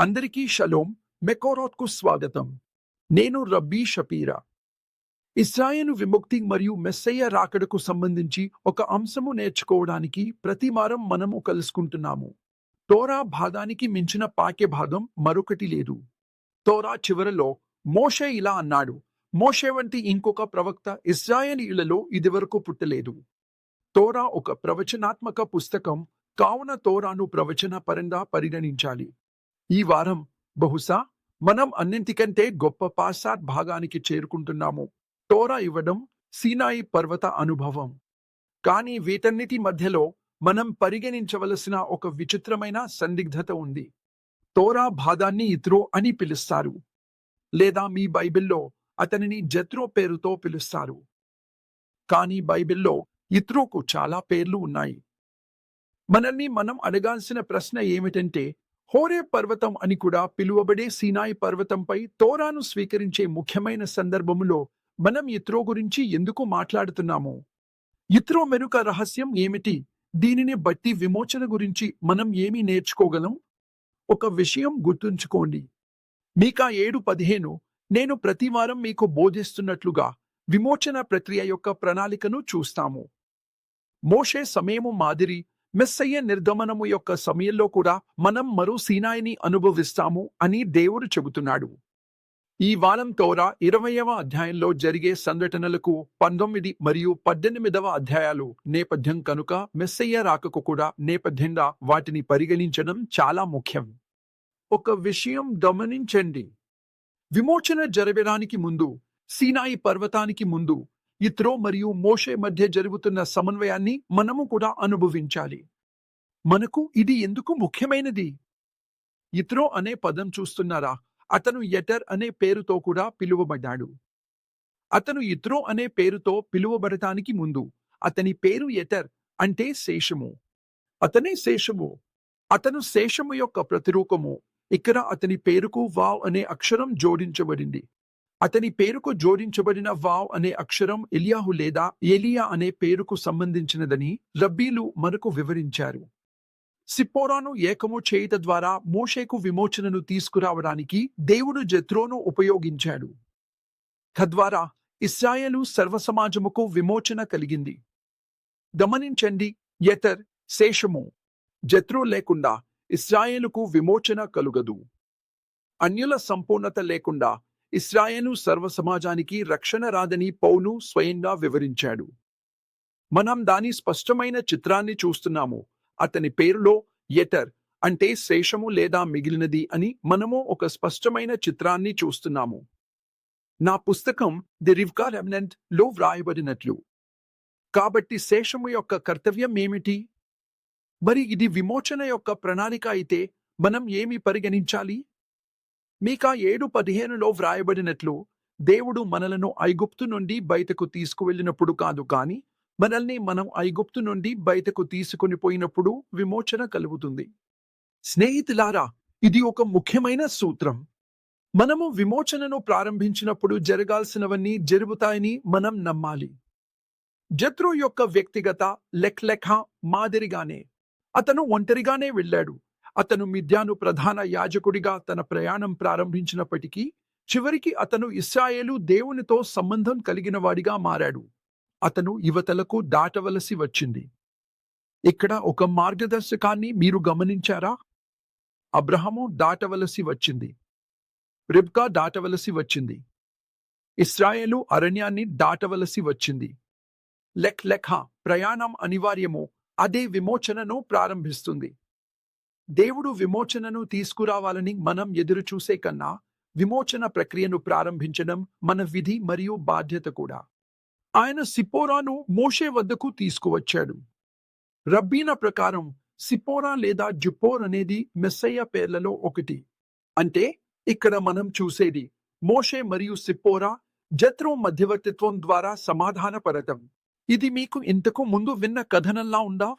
అందరికీ షలోం. మెకోరోత్కు స్వాగతం. నేను రబ్బీ షపీరా. ఇస్రాయేలు విముక్తి మరియు మెస్సయ్య రాకడకు సంబంధించి ఒక అంశము నేర్చుకోవడానికి ప్రతి వారం మనము కలుసుకుంటున్నాము. తోరా భాగానికి మించిన పాకే భాగం మరొకటి లేదు. తోరా చివరలో మోషే ఇలా అన్నాడు. మోషే వంటి ఇంకొక ప్రవక్త ఇస్రాయేలీయులలో ఇదివరకు పుట్టలేదు. తోరా ఒక ప్రవచనాత్మక పుస్తకం కావున తోరాను ప్రవచన పరంగా పరిగణించాలి. ఈ వారం బహుశా మనం అన్నింటికంటే గొప్ప పాశ్చాత్ భాగానికి చేరుకుంటున్నాము. తోరా ఇవ్వడం సీనాయి పర్వత అనుభవం. కానీ వీటన్నిటి మధ్యలో మనం పరిగణించవలసిన ఒక విచిత్రమైన సందిగ్ధత ఉంది. తోరా భాగాన్ని ఇత్రో అని పిలుస్తారు. లేదా మీ బైబిల్లో అతనిని జత్రో పేరుతో పిలుస్తారు. కానీ బైబిల్లో ఇత్రోకు చాలా పేర్లు ఉన్నాయి. మనల్ని మనం అడగాల్సిన ప్రశ్న ఏమిటంటే హోరే పర్వతం అని కూడా పిలువబడే సీనాయి పర్వతంపై తోరాను స్వీకరించే ముఖ్యమైన సందర్భములో మనం ఇత్రో గురించి ఎందుకు మాట్లాడుతున్నాము? ఇత్రో మెరుక రహస్యం ఏమిటి? దీనిని బట్టి విమోచన గురించి మనం ఏమి నేర్చుకోగలం? ఒక విషయం గుర్తుంచుకోండి. మీకా ఏడు పదిహేను నేను ప్రతివారం మీకు బోధిస్తున్నట్లుగా విమోచన ప్రక్రియ యొక్క ప్రణాళికను చూస్తాము. మోషే సమయము మాదిరి మెస్సయ్య నిర్గమనము యొక్క సమయంలో కూడా మనం మరో సీనాయిని అనుభవిస్తాము అని దేవుడు చెబుతున్నాడు. ఈ వారం తోరా ఇరవయవ అధ్యాయంలో జరిగే సంఘటనలకు పంతొమ్మిది మరియు పద్దెనిమిదవ అధ్యాయాలు నేపథ్యం కనుక మిస్సయ్య రాకకు కూడా నేపథ్యంగా వాటిని పరిగణించడం చాలా ముఖ్యం. ఒక విషయం గమనించండి. విమోచన జరగడానికి ముందు సీనాయి పర్వతానికి ముందు ఇత్రో మరియు మోషే మధ్య జరుగుతున్న సమన్వయాన్ని మనము కూడా అనుభవించాలి. మనకు ఇది ఎందుకు ముఖ్యమైనది? ఇత్రో అనే పదం చూస్తున్నారా? అతను ఎటర్ అనే పేరుతో కూడా పిలువబడ్డాడు. అతను ఇత్రో అనే పేరుతో పిలువబడటానికి ముందు అతని పేరు ఎటర్ అంటే శేషము. అతనే శేషము. అతను శేషము యొక్క ప్రతిరూపము. ఇక్కడ అతని పేరుకు వావ్ అనే అక్షరం జోడించబడింది. అతని పేరుకు జోడించబడిన వావ్ అనే అక్షరం ఎలియాహు లేదా ఏలియా అనే పేరుకు సంబంధించినదని రబ్బీలు మనకు వివరించారు. సిప్పోరాను ఏకము చేయుట ద్వారా మోషేకు విమోచనను తీసుకురావడానికి దేవుడు జత్రోను ఉపయోగించాడు. తద్వారా ఇస్రాయేలు సర్వసమాజముకు విమోచన కలిగింది. గమనించండి యతర్ శేషము. జత్రో లేకుండా ఇస్రాయేలుకు విమోచన కలుగదు. అన్యుల సంపూర్ణత లేకుండా ఇస్రాయెను సర్వ సమాజానికి రక్షణ రాదని పౌను స్వయంగా వివరించాడు. మనం దాని స్పష్టమైన చిత్రాన్ని చూస్తున్నాము. అతని పేరులో ఎటర్ అంటే శేషము లేదా మిగిలినది అని మనము ఒక స్పష్టమైన చిత్రాన్ని చూస్తున్నాము. నా పుస్తకం ది రివ్కా రెమినెంట్లో వ్రాయబడినట్లు. కాబట్టి శేషము యొక్క కర్తవ్యం ఏమిటి? మరి ఇది విమోచన యొక్క ప్రణాళిక అయితే మనం ఏమి పరిగణించాలి? మీకా ఏడు పదిహేనులో వ్రాయబడినట్లు దేవుడు మనలను ఐగుప్తు నుండి బయటకు తీసుకువెళ్ళినప్పుడు కాదు కాని మనల్ని మనం ఐగుప్తు నుండి బయటకు తీసుకుని పోయినప్పుడు విమోచన కలుగుతుంది. స్నేహితులారా ఇది ఒక ముఖ్యమైన సూత్రం. మనము విమోచనను ప్రారంభించినప్పుడు జరగాల్సినవన్నీ జరుగుతాయని మనం నమ్మాలి. జత్రు యొక్క వ్యక్తిగత లెక్లెఖ మాదిరిగానే అతను ఒంటరిగానే వెళ్ళాడు. అతను మిథ్యాను ప్రధాన యాజకుడిగా తన ప్రయాణం ప్రారంభించినప్పటికీ చివరికి అతను ఇస్రాయేలు దేవునితో సంబంధం కలిగిన వాడిగా మారాడు. అతను యువతలకు దాటవలసి వచ్చింది. ఇక్కడ ఒక మార్గదర్శకాన్ని మీరు గమనించారా? అబ్రహము దాటవలసి వచ్చింది. రిబ్కా దాటవలసి వచ్చింది. ఇస్రాయేలు అరణ్యాన్ని దాటవలసి వచ్చింది. లెక్ లెఖ ప్రయాణం అనివార్యము అదే విమోచనను ప్రారంభిస్తుంది. దేవుడు విమోచనను తీసుకురావాలని మనం ఎదురుచూసే కన్నా విమోచన ప్రక్రియను ప్రారంభించడం మన విధి మరియు బాధ్యత కూడా. ఆయన సిపోరాను మోషే వద్దకు తీసుకువచ్చాడు. రబ్బీన ప్రకారం సిపోరా లేదా జుపోర్ అనేది మెస్సయ్య పేర్లలో ఒకటి. అంటే ఇక్కడ మనం చూసేది మోషే మరియు సిప్పోరా జత్రో మధ్యవర్తిత్వం ద్వారా సమాధానపడటం ఇది మీకు ఇంతకు ముందు విన్న కథనంలా ఉందా?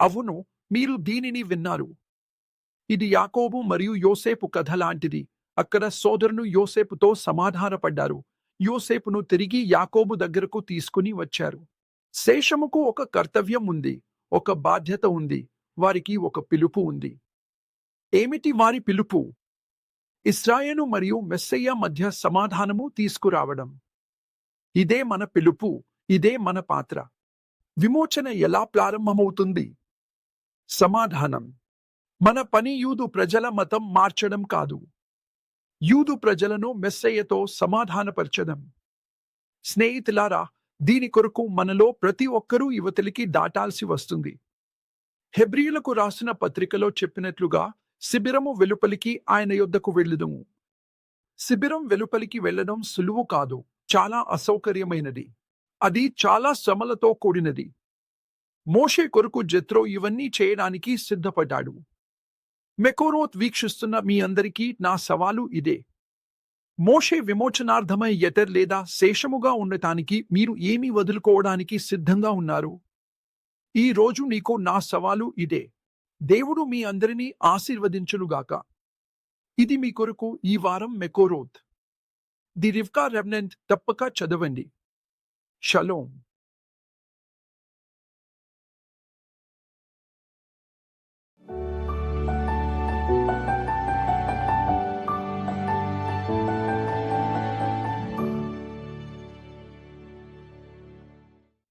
అవును మీరు దీనిని విన్నారు. ఇది యాకోబు మరియు యోసేపు కథ లాంటిది. అక్కడ సోదరును యోసేపుతో సమాధానపడ్డారు. యోసేపును తిరిగి యాకోబు దగ్గరకు తీసుకుని వచ్చారు. శేషముకు ఒక కర్తవ్యం ఉంది. ఒక బాధ్యత ఉంది. వారికి ఒక పిలుపు ఉంది. ఏమిటి వారి పిలుపు? ఇస్రాయేలు మరియు మెస్సయ్య మధ్య సమాధానము తీసుకురావడం. ఇదే మన పిలుపు. ఇదే మన పాత్ర. విమోచన ఎలా ప్రారంభమవుతుంది? సమాధానం. మన పని యూదు ప్రజల మతం మార్చడం కాదు. యూదు ప్రజలను మెస్సయ్యతో సమాధానపరచడం. స్నేహితులారా దీని కొరకు మనలో ప్రతి ఒక్కరూ యువతలికి దాటాల్సి వస్తుంది. హెబ్రియులకు రాసిన పత్రికలో చెప్పినట్లుగా శిబిరము వెలుపలికి ఆయన యొద్దకు వెళ్ళదుము. శిబిరం వెలుపలికి వెళ్ళడం సులువు కాదు చాలా అసౌకర్యమైనది. అది చాలా శ్రమలతో కూడినది. మోషే కొరకు జత్రో ఇవన్నీ చేయడానికి సిద్ధపడ్డాడు. మెకోరోత్ వీక్షిస్తున్న మీ అందరికీ నా సవాలు ఇదే. మోషే విమోచనార్థమై ఎటర్ లేదా శేషముగా ఉండటానికి మీరు ఏమి వదులుకోవడానికి సిద్ధంగా ఉన్నారు? ఈ రోజు నీకు నా సవాలు ఇదే. దేవుడు మీ అందరినీ ఆశీర్వదించునుగాక. ఇది మీ కొరకు ఈ వారం మెకోరోత్. ది రివ్కా రెవనెంట్ తప్పక చదవండి. షలోం